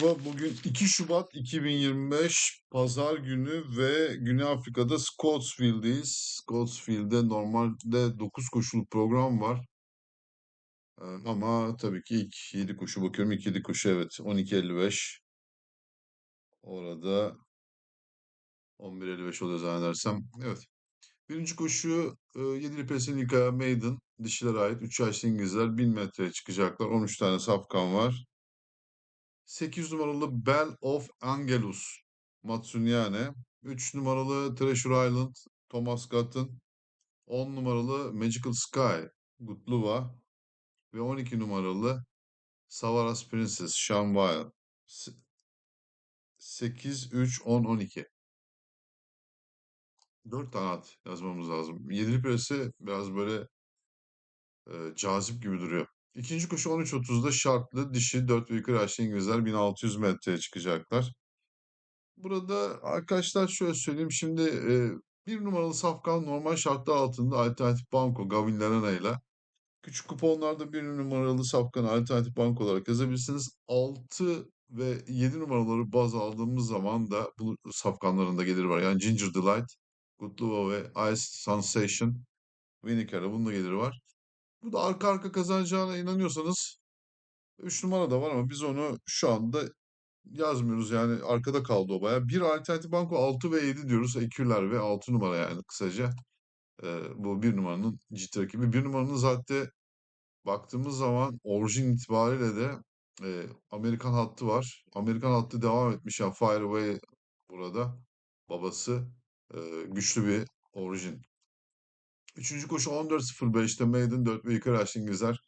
Bugün 2 Şubat 2025 Pazar günü ve Güney Afrika'da Scottsville'deyiz. Scottsville'de normalde 9 koşuluk program var. Ama tabii ki ilk 7 koşu bakıyorum. İlk 7 koşu evet 12.55. Orada 11.55 oluyor zannedersem. Evet. Birinci koşu e, 7'li pesin Maiden. Dişilere ait 3 yaşlı İngilizler 1000 metreye çıkacaklar. 13 tane safkan var. 8 numaralı Bell of Angelus Matsunyane. 3 numaralı Treasure Island Thomas Gatton. 10 numaralı Magical Sky Gutluva. Ve 12 numaralı Savaras Princess Sean Weil. 8, 3, 10, 12. 4 tane at yazmamız lazım. 7'li presi biraz böyle e, cazip gibi duruyor. İkinci koşu 13.30'da şartlı dişi 4 ve yukarı yaşlı İngilizler 1600 metreye çıkacaklar. Burada arkadaşlar şöyle söyleyeyim. Şimdi e, bir numaralı safkan normal şartlar altında alternatif banko Gavin Lerena ile küçük kuponlarda bir numaralı safkanı alternatif banko olarak yazabilirsiniz. 6 ve 7 numaraları baz aldığımız zaman da bu safkanların da geliri var. Yani Ginger Delight, Gutluva ve Ice Sensation, Winnicker'da bunun da geliri var. Bu da arka arka kazanacağına inanıyorsanız 3 numara da var ama biz onu şu anda yazmıyoruz yani arkada kaldı o baya. Bir alternatif banko 6 ve 7 diyoruz. Eküler ve 6 numara yani kısaca. Ee, bu bir numaranın ciddi rakibi. Bir numaranın zaten baktığımız zaman orijin itibariyle de e, Amerikan hattı var. Amerikan hattı devam etmiş. Yani Fire Away burada. Babası e, güçlü bir orijin. Üçüncü koşu 14.05'te Maiden 4 ve yukarı İngilizler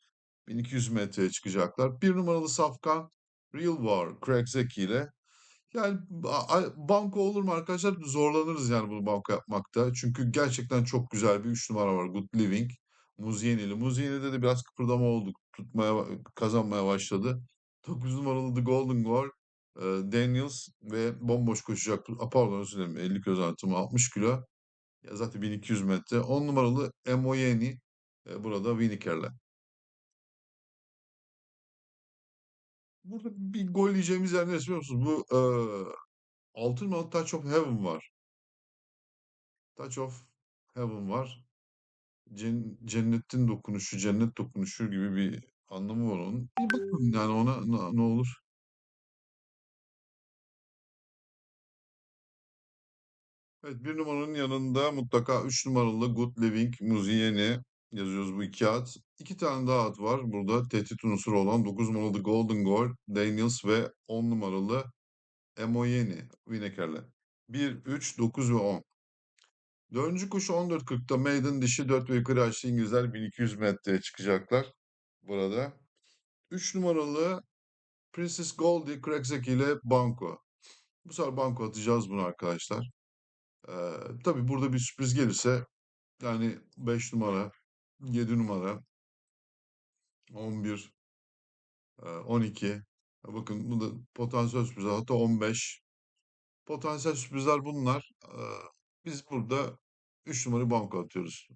1200 metreye çıkacaklar. Bir numaralı safkan Real War Craig Zeki ile yani banko olur mu arkadaşlar? Zorlanırız yani bunu banko yapmakta. Çünkü gerçekten çok güzel bir 3 numara var. Good Living. Muziyenili. Muziyenili'de de biraz kıpırdama oldu. Tutmaya, kazanmaya başladı. 9 numaralı The Golden Goal. Daniels ve bomboş koşacak. Pardon özür dilerim. 50 kilo zannetim. 60 kilo. Ya zaten 1200 metre. 10 numaralı Emoyeni. E, burada Winnicker'le. Burada bir gol yiyeceğimiz yer neresi biliyor musunuz? Bu e, altın numaralı Touch of Heaven var. Touch of Heaven var. Cen, cennetin dokunuşu, cennet dokunuşu gibi bir anlamı var onun. Bir bakın yani ona ne olur. Evet bir numaranın yanında mutlaka 3 numaralı Good Living Muzieni yazıyoruz bu iki at. İki tane daha at var burada tehdit unsuru olan 9 numaralı Golden Goal Daniels ve 10 numaralı Emoyeni Winneker'le. 1, 3, 9 ve 10. Dördüncü koşu 14.40'da Maiden dişi 4 ve yukarı yaşlı İngilizler 1200 metreye çıkacaklar burada. 3 numaralı Princess Goldie Craigzek ile Banco. Bu sefer Banco atacağız bunu arkadaşlar. Ee, tabii burada bir sürpriz gelirse yani 5 numara, 7 numara, 11, 12. Bakın bu da potansiyel sürprizler. Hatta 15. Potansiyel sürprizler bunlar. Biz burada 3 numara banko atıyoruz.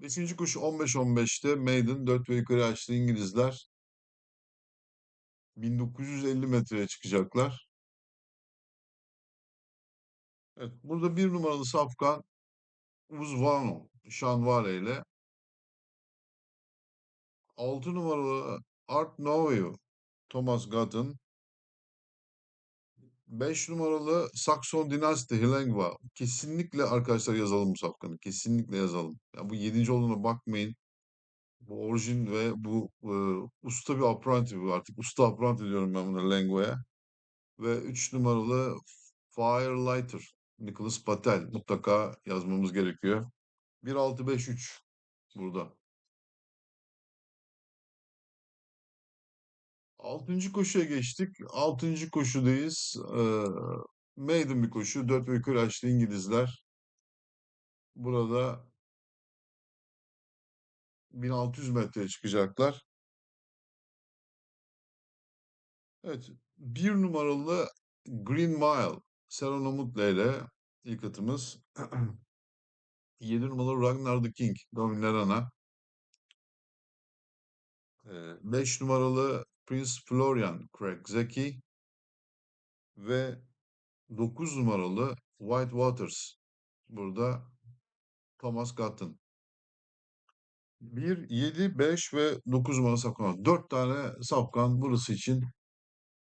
Beşinci koşu 15-15'te Maiden 4 ve yukarı yaşlı İngilizler 1950 metreye çıkacaklar. Evet, burada bir numaralı safkan Uzvano, Şanvare ile 6 numaralı Art Nouveau, Thomas Gatton 5 numaralı Saxon Dynasty Hilengva. Kesinlikle arkadaşlar yazalım bu safkanı. Kesinlikle yazalım. Yani bu 7. olduğuna bakmayın. Bu orijin ve bu e, usta bir apprenti bu artık. Usta apprenti diyorum ben buna Lengva'ya. Ve 3 numaralı Firelighter Nicholas Patel. Mutlaka yazmamız gerekiyor. 1-6-5-3 burada. Altıncı koşuya geçtik. Altıncı koşudayız. Ee, maiden bir koşu. 4 ve yukarı İngilizler. Burada 1600 metreye çıkacaklar. Evet. Bir numaralı Green Mile. Serena Mutle ile ilk atımız. 7 numaralı Ragnar the King. Domin Lerana. 5 numaralı Prince Florian Craig Zeki ve 9 numaralı White Waters. Burada Thomas Gatton. 1, 7, 5 ve 9 numara safkan. 4 tane safkan burası için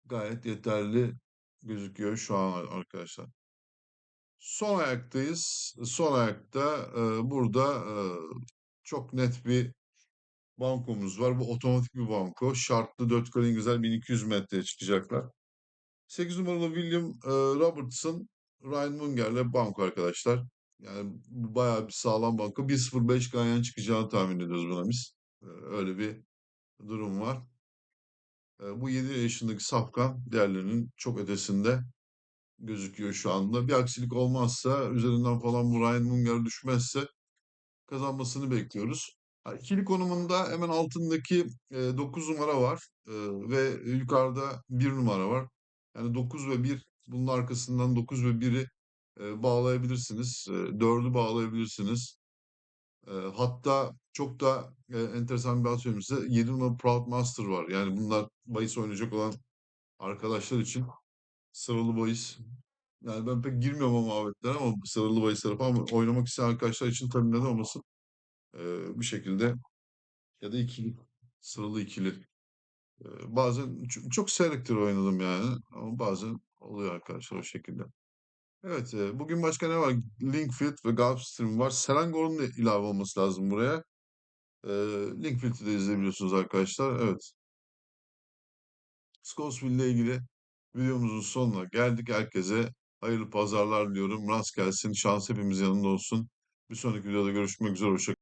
gayet yeterli gözüküyor şu an arkadaşlar. Son ayaktayız. Son ayakta e, burada e, çok net bir bankomuz var. Bu otomatik bir banko. Şartlı 4 kare İngilizler 1200 metreye çıkacaklar. 8 numaralı William e, Robertson, Ryan Munger'le banko arkadaşlar. Yani bu bayağı bir sağlam banko. 1.05 ganyan çıkacağını tahmin ediyoruz buna biz. Öyle bir durum var. Bu 7 yaşındaki safkan diğerlerinin çok ötesinde gözüküyor şu anda. Bir aksilik olmazsa üzerinden falan bu Ryan Munger düşmezse kazanmasını bekliyoruz. İkili konumunda hemen altındaki e, 9 numara var ve yukarıda 1 numara var. Yani 9 ve 1 bunun arkasından 9 ve 1'i e, bağlayabilirsiniz. E, 4'ü bağlayabilirsiniz. E, hatta çok da e, enteresan bir şey söyleyeyim size. 7 numara Proud Master var. Yani bunlar bahis oynayacak olan arkadaşlar için sıralı bahis. Yani ben pek girmiyorum o muhabbetlere ama sıralı bahislere falan ama oynamak isteyen arkadaşlar için tabii neden olmasın. E, bir şekilde ya da ikili. Sıralı ikili. Bazen çok seyrektir oynadım yani ama bazen oluyor arkadaşlar o şekilde. Evet, bugün başka ne var? Linkfield ve Gulfstream var. Selangor'un da ilave olması lazım buraya. E, Linkfield'i de izleyebiliyorsunuz arkadaşlar. Evet. Scottsville ile ilgili videomuzun sonuna geldik. Herkese hayırlı pazarlar diliyorum. Rast gelsin. Şans hepimiz yanında olsun. Bir sonraki videoda görüşmek üzere. Hoşça